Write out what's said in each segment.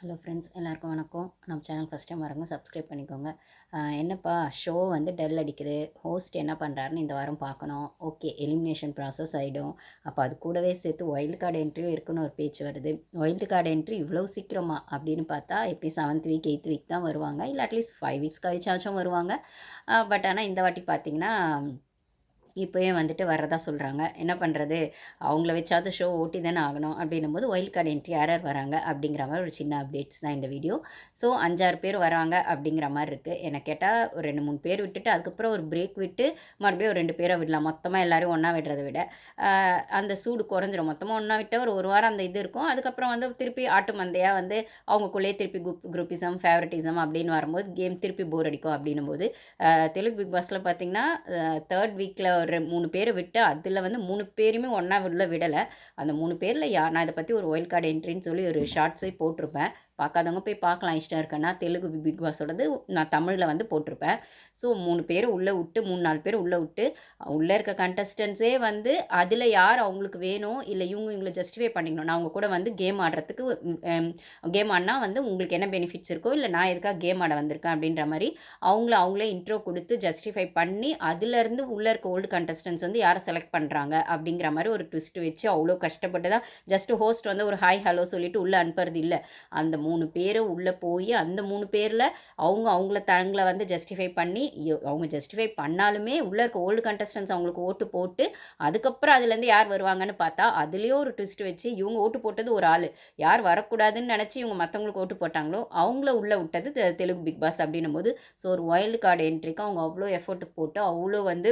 Hello friends எல்லாருக்கும் வணக்கம். நம்ம சேனல் ஃபஸ்ட் டைம் வரவங்க சப்ஸ்கிரைப் பண்ணிக்கோங்க. என்னப்பா ஷோ வந்து டெல் அடிக்குது. ஹோஸ்ட் என்ன பண்ணுறாருன்னு இந்த வாரம் பார்க்கணும். ஓகே எலிமினேஷன் ப்ராசஸ் ஆகிடும் அப்போ அது கூடவே சேர்த்து ஒயில்டு கார்டு என்ட்ரியும் இருக்குன்னு ஒரு பேச்சு வருது. ஒயில்டு கார்டு என்ட்ரி இவ்வளோ சீக்கிரமா அப்படின்னு பார்த்தா எப்படி செவன்த் வீக் எயித் வீக் தான் வருவாங்க. இல்லை அட்லீஸ்ட் ஃபைவ் வீக்ஸ் கழிச்சாச்சும் வருவாங்க. பட் ஆனால் இந்த வாட்டி பார்த்திங்கன்னா இப்போயே வந்துட்டு வரதா சொல்கிறாங்க என்ன பண்ணுறது அவங்கள வச்சாவது ஷோ ஓட்டி தானே ஆகணும். அப்படின்னும் போது ஒயில் கார்டு என்ட்ரி யார் யார் வராங்க? அப்படிங்கிற மாதிரி ஒரு சின்ன அப்டேட்ஸ் தான் இந்த வீடியோ ஸோ அஞ்சாறு பேர் வராங்க அப்படிங்கிற மாதிரி இருக்குது என்னை கேட்டால் ஒரு ரெண்டு மூணு பேர் விட்டுட்டு அதுக்கப்புறம் ஒரு பிரேக் விட்டு மறுபடியும் ஒரு ரெண்டு பேரை விடலாம். மொத்தமாக எல்லோரும் ஒன்றா விடுறதை விட. அந்த சூடு குறைஞ்சிரும். மொத்தமாக ஒன்றா விட்டால் ஒரு ஒரு வாரம் அந்த இது இருக்கும். அதுக்கப்புறம் வந்து திருப்பி ஆட்டு மந்தையாக வந்து அவங்களுக்குள்ளேயே திருப்பி குரூப் குரூப்பிசம் ஃபேவரட்டிசம் அப்படின்னு வரும்போது கேம் திருப்பி போர் அடிக்கும் அப்படின்னும் போது தெலுங்கு பிக் பாஸில் பார்த்தீங்கன்னா தேர்ட் வீக்கில் ஒரு மூணு பேரை விட்டு அதில் வந்து மூணு பேருமே ஒன்றா உள்ள விடலை. அந்த மூணு பேரில் யா நான் இதை பற்றி ஒரு ஒயில் கார்டு என்ட்ரின்னு சொல்லி ஒரு ஷார்ட்ஸே போட்டிருப்பேன். பார்க்காதவங்க போய் பார்க்கலாம். இஷ்டம் இருக்குன்னா தெலுங்கு பிக் பாஸோடது நான் தமிழில் வந்து போட்டிருப்பேன். ஸோ மூணு பேர் உள்ளே விட்டு மூணு நாலு பேர் உள்ளே விட்டு உள்ளே இருக்க கண்டஸ்டன்ஸே வந்து அதில் யார் அவங்களுக்கு வேணும்? இல்லை இவங்க இவங்களை ஜஸ்டிஃபை பண்ணிக்கணும். நான் அவங்க கூட வந்து கேம் ஆடுறதுக்கு கேம் ஆடினா வந்து உங்களுக்கு என்ன பெனிஃபிட்ஸ் இருக்கோ இல்லை நான் எதுக்காக கேம் ஆட வந்திருக்கேன் அப்படின்ற மாதிரி அவங்கள அவங்களே இன்ட்ரோ கொடுத்து ஜஸ்டிஃபை பண்ணி அதுலேருந்து உள்ளே இருக்க ஓல்டு கண்டஸ்டன்ஸ் வந்து யாரை செலக்ட் பண்ணுறாங்க அப்படிங்கிற மாதிரி ஒரு ட்விஸ்ட் வச்சு அவ்வளோ கஷ்டப்பட்டு தான் ஜஸ்ட் ஹோஸ்ட் வந்து ஒரு ஹாய் ஹலோ சொல்லிட்டு உள்ளே அனுப்புறது இல்லை. அந்த மூணு பேரும் உள்ளே போய் அந்த மூணு பேரில் அவங்க அவங்கள தங்களை வந்து ஜஸ்டிஃபை பண்ணி அவங்க ஜஸ்டிஃபை பண்ணாலுமே உள்ளே இருக்க ஓல்டு கண்டஸ்டன்ஸ் அவங்களுக்கு ஓட்டு போட்டு அதுக்கப்புறம் அதுலேருந்து யார் வருவாங்கன்னு பார்த்தா அதுலேயே ஒரு ட்விஸ்ட் வச்சு இவங்க ஓட்டு போட்டது ஒரு ஆள். யார் வரக்கூடாதுன்னு நினச்சி இவங்க மற்றவங்களுக்கு ஓட்டு போட்டாங்களோ அவங்கள உள்ளே விட்டது தெலுங்கு பிக் பாஸ் அப்படின்னும் போது ஸோ ஒரு ஒயல்டு கார்டு என்ட்ரிக்கு அவங்க அவ்வளோ எஃபோர்ட் போட்டு அவ்வளோ வந்து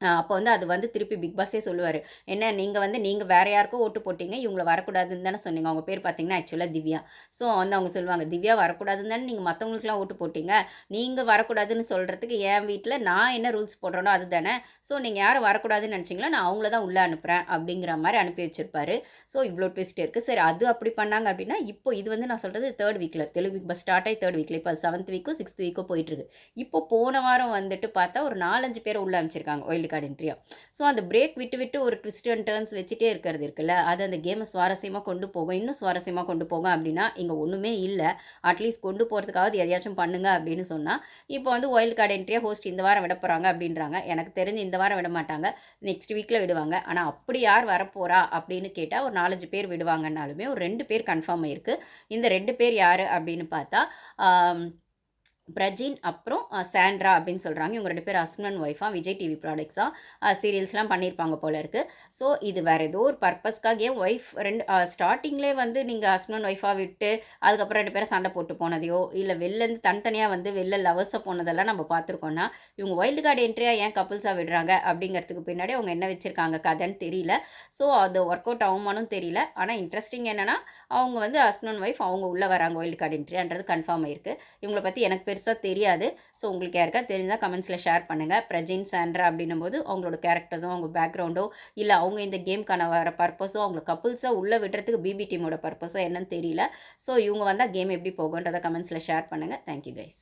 அப்போ வந்து அது வந்து திருப்பி பிக் பாஸே சொல்லுவார். என்ன நீங்கள் வந்து நீங்கள் வேற யாருக்கோ ஓட்டு போட்டீங்க இவங்கள வரக்கூடாதுன்னு தானே சொன்னீங்க. அவங்க பேர் பார்த்தீங்கன்னா ஆக்சுவலாக திவ்யா. ஸோ வந்து அவங்க சொல்லுவாங்க திவ்யா வரக்கூடாதுன்னு தானே நீங்கள் மற்றவங்களுக்குலாம் ஓட்டு போட்டீங்க. நீங்கள் வரக்கூடாதுன்னு சொல்கிறதுக்கு என் வீட்டில் நான் என்ன ரூல்ஸ் போடுறேனோ அதுதானே ஸோ நீங்கள் யாரும் வரக்கூடாதுன்னு நினச்சிங்களோ நான் அவங்கள தான் உள்ளே அனுப்புகிறேன் அப்படிங்கிற மாதிரி அனுப்பி வச்சிருப்பாரு. ஸோ இவ்வளோ ட்விஸ்ட் இருக்குது சரி அது அப்படி பண்ணாங்க அப்படின்னா இப்போ இது வந்து நான் சொல்கிறது தேர்ட் வீக்கில் தெலுங்கு பிக் பாஸ் ஸ்டார்ட் ஆகி தேர்ட் வீக்கில் இப்போ செவன்த் வீக்கும் சிக்ஸ்த் வீக்கோ போயிட்டுருக்கு இப்போ போன வாரம் வந்துட்டு பார்த்தா ஒரு நாலஞ்சு பேர் உள்ளே அனுப்பிச்சிருக்காங்க. ஒயில் கார்டு என்ட்ரியா ஸோ அந்த பிரேக் விட்டு விட்டு ஒரு ட்விஸ்ட் அண்ட் டேர்ன்ஸ் வச்சுட்டே இருக்கிறது இருக்குல்ல அது அந்த கேமை சுவாரஸ்யமாக கொண்டு போகும் இன்னும் சுவாரஸ்யமாக கொண்டு போகும் அப்படின்னா இங்கே ஒன்றுமே இல்லை. அட்லீஸ்ட் கொண்டு போகிறதுக்காவது எதையாச்சும் பண்ணுங்க அப்படின்னு சொன்னால் இப்போ வந்து ஒயில்டு கார்டு என்ட்ரியா ஹோஸ்ட் இந்த வாரம் விட போகிறாங்க அப்படின்றாங்க. எனக்கு தெரிஞ்சு இந்த வாரம் விட மாட்டாங்க. நெக்ஸ்ட் வீக்கில் விடுவாங்க. ஆனால் அப்படி யார் வரப்போகிறா அப்படின்னு கேட்டால் ஒரு நாலஞ்சு பேர் விடுவாங்கன்னாலுமே ஒரு ரெண்டு பேர் கன்ஃபார்ம் ஆயிருக்கு. இந்த ரெண்டு பேர் யார் அப்படின்னு பார்த்தா பிரஜின் அப்புறம் சாண்ட்ரா அப்படின்னு சொல்கிறாங்க இவங்க ரெண்டு பேர் ஹஸ்பண்ட் அண்ட் ஒய்ஃபாக விஜய் டிவி ப்ராடக்ட்ஸாக சீரியல்ஸ்லாம் பண்ணியிருப்பாங்க போல இருக்குது ஸோ இது வேறு ஏதோ ஒரு பர்பஸ்க்காக ஏன் ஒய்ஃப் ரெண்டு ஸ்டார்டிங்லேயே வந்து நீங்கள் ஹஸ்பண்ட் அண்ட் ஒய்ஃபாக விட்டு அதுக்கப்புறம் ரெண்டு பேரும் சண்டை போட்டு போனதையோ இல்லை வெளிலேருந்து தனித்தனியாக வந்து வெளில லவர்ஸை போனதெல்லாம் நம்ம பார்த்துருக்கோன்னா இவங்க வைல்டு கார்டு என்ட்ரியாக ஏன் கப்புள்ஸாக விடுறாங்க அப்படிங்கிறதுக்கு பின்னாடி அவங்க என்ன வச்சுருக்காங்க கதைன்னு தெரியல. ஸோ அது ஒர்க் அவுட் ஆகுமானும் தெரியல. ஆனால் இன்ட்ரெஸ்டிங் என்னென்னா அவங்க வந்து ஹஸ்பண்ட் அண்ட் ஒய்ஃப் அவங்க உள்ளே வராங்க வைல்டு கார்டு என்ட்ரின்றது கன்ஃபார்ம் ஆயிருக்கு. இவங்களை பற்றி எனக்கு பெருசாக தெரியாது. ஸோ உங்களுக்கு யாருக்கா தெரிஞ்சால் கமெண்ட்ஸில் ஷேர் பண்ணுங்கள் பிரஜின் சாண்ட்ரா அப்படின்னும் போது அவங்களோட கேரக்டர்ஸோ அவங்க பேக்ரவுண்டோ இல்லை அவங்க இந்த கேம்க்கான வர பர்பஸோ அவங்க கப்புள்ஸாக உள்ளே விடுறதுக்கு பிபி டீமோட பர்பஸோ என்னன்னு தெரியல. ஸோ இவங்க வந்தால் கேம் எப்படி போகுன்றதை கமெண்ட்ஸில் ஷேர் பண்ணுங்கள் தேங்க்யூ கைஸ்